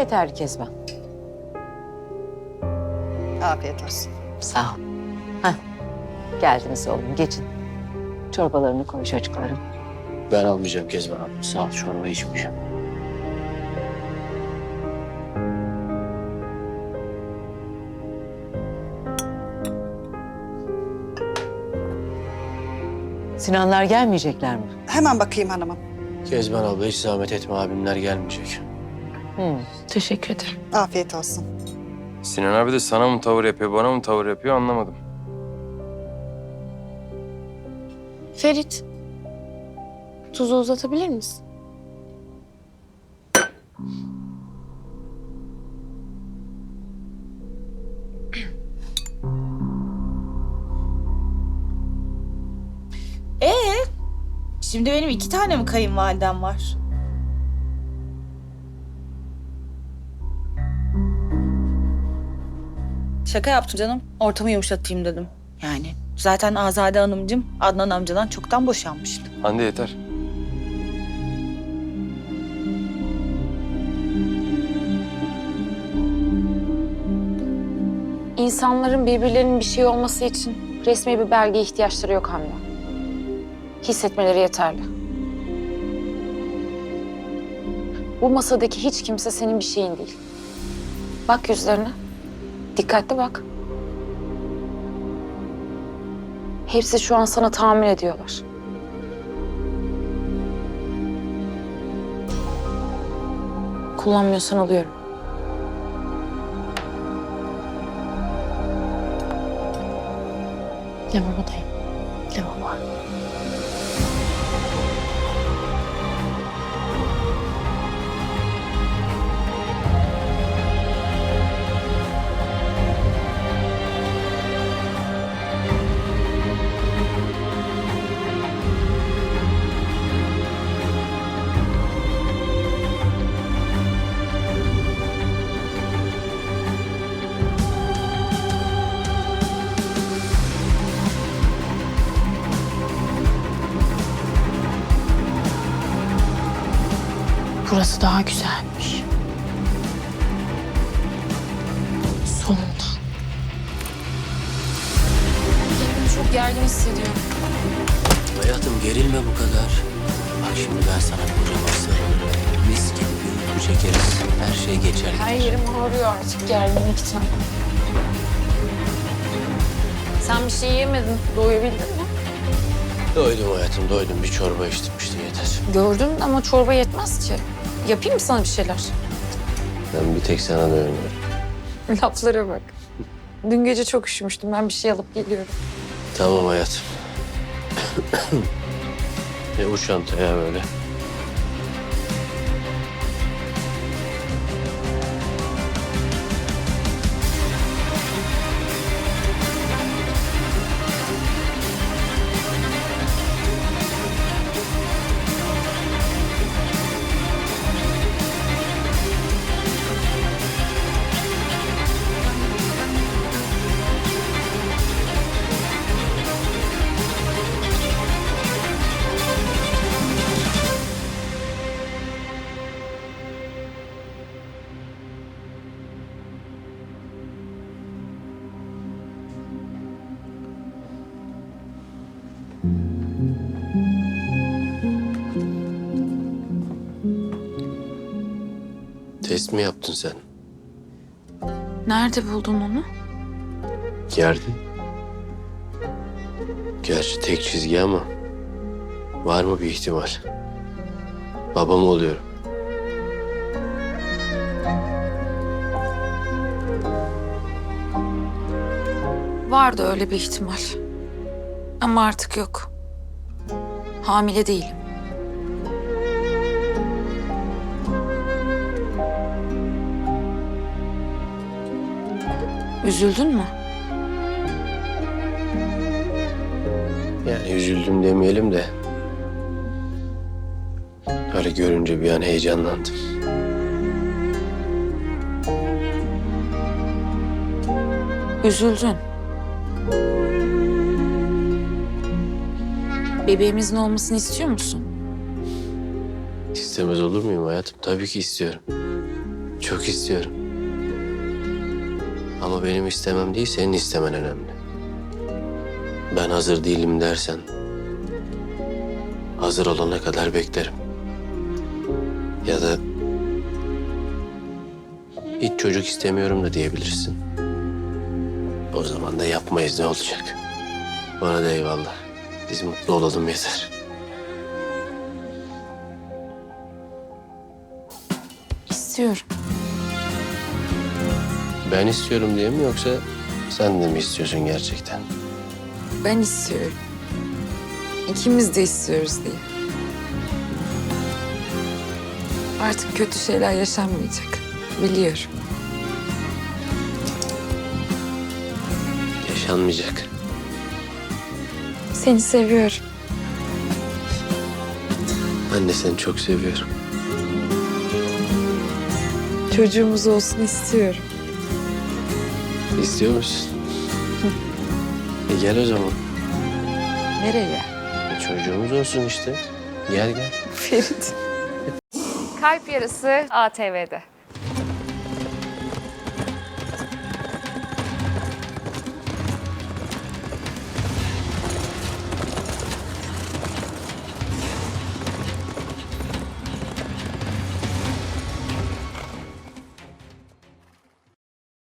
yeterli Kezban. Afiyet olsun. Sağ ol. Heh. Geldiniz oğlum geçin. Çorbalarını koy çocuklarım. Ben almayacağım Kezban abla. Sağ ol çorba içmeyeceğim. Sinanlar gelmeyecekler mi? Hemen bakayım hanımım. Kezban abla hiç zahmet etme abimler gelmeyecek. Hı. Teşekkür ederim. Afiyet olsun. Sinan abi de sana mı tavır yapıyor, bana mı tavır yapıyor anlamadım. Ferit, tuzu uzatabilir misin? Ee, şimdi benim iki tane mi kayınvalidem var? Şaka yaptım canım. Ortamı yumuşatayım dedim. Yani zaten Azade Hanımcığım Adnan amcadan çoktan boşanmıştı. Hande yeter. İnsanların birbirlerinin bir şey olması için resmi bir belgeye ihtiyaçları yok Hamle. Hissetmeleri yeterli. Bu masadaki hiç kimse senin bir şeyin değil. Bak yüzlerine. Dikkatli bak. Hepsi şu an sana tahammül ediyorlar. Kullanmıyorsan alıyorum. Lavabodayım. Lavabo. Burası daha güzelmiş. Sonunda. Kendimi çok gergin hissediyorum. Hayatım gerilme bu kadar. Bak şimdi ben sana kocaman sarılırım. Mis gibi bir uyku çekeriz. Her şey geçer. Her yerim ağrıyor artık gerginlikten. Sen bir şey yemedin. Doyabildin mi? Doydum hayatım doydum. Bir çorba içtim işte yeter. Gördüm ama çorba yetmez ki. Yapayım mı sana bir şeyler? Ben bir tek sana dönüyorum. Laflara bak. Dün gece çok üşümüştüm. Ben bir şey alıp geliyorum. Tamam hayatım. ne bu çanta ya böyle? Test mi yaptın sen? Nerede buldun onu? Yerde. Gerçi tek çizgi ama var mı bir ihtimal? Babam oluyorum. Vardı öyle bir ihtimal. Ama artık yok. Hamile değilim. Üzüldün mü? Yani üzüldüm demeyelim de. Öyle görünce bir an heyecanlandım. Üzüldün. Bebeğimizin olmasını istiyor musun? İstemez olur muyum hayatım? Tabii ki istiyorum. Çok istiyorum. Ama benim istemem değil, senin istemen önemli. Ben hazır değilim dersen... ...hazır olana kadar beklerim. Ya da... ...hiç çocuk istemiyorum da diyebilirsin. O zaman da yapmayız ne olacak? Bana da eyvallah. Biz mutlu olalım yeter. İstiyorum. Ben istiyorum diye mi yoksa sen de mi istiyorsun gerçekten? Ben istiyorum. İkimiz de istiyoruz diye. Artık kötü şeyler yaşanmayacak. Biliyorum. Yaşanmayacak. Seni seviyorum. Ben de seni çok seviyorum. Çocuğumuz olsun istiyorum. İstiyor musun? e gel o zaman. Nereye? E çocuğumuz olsun işte. Gel gel. Ferit. Kalp Yarısı ATV'de.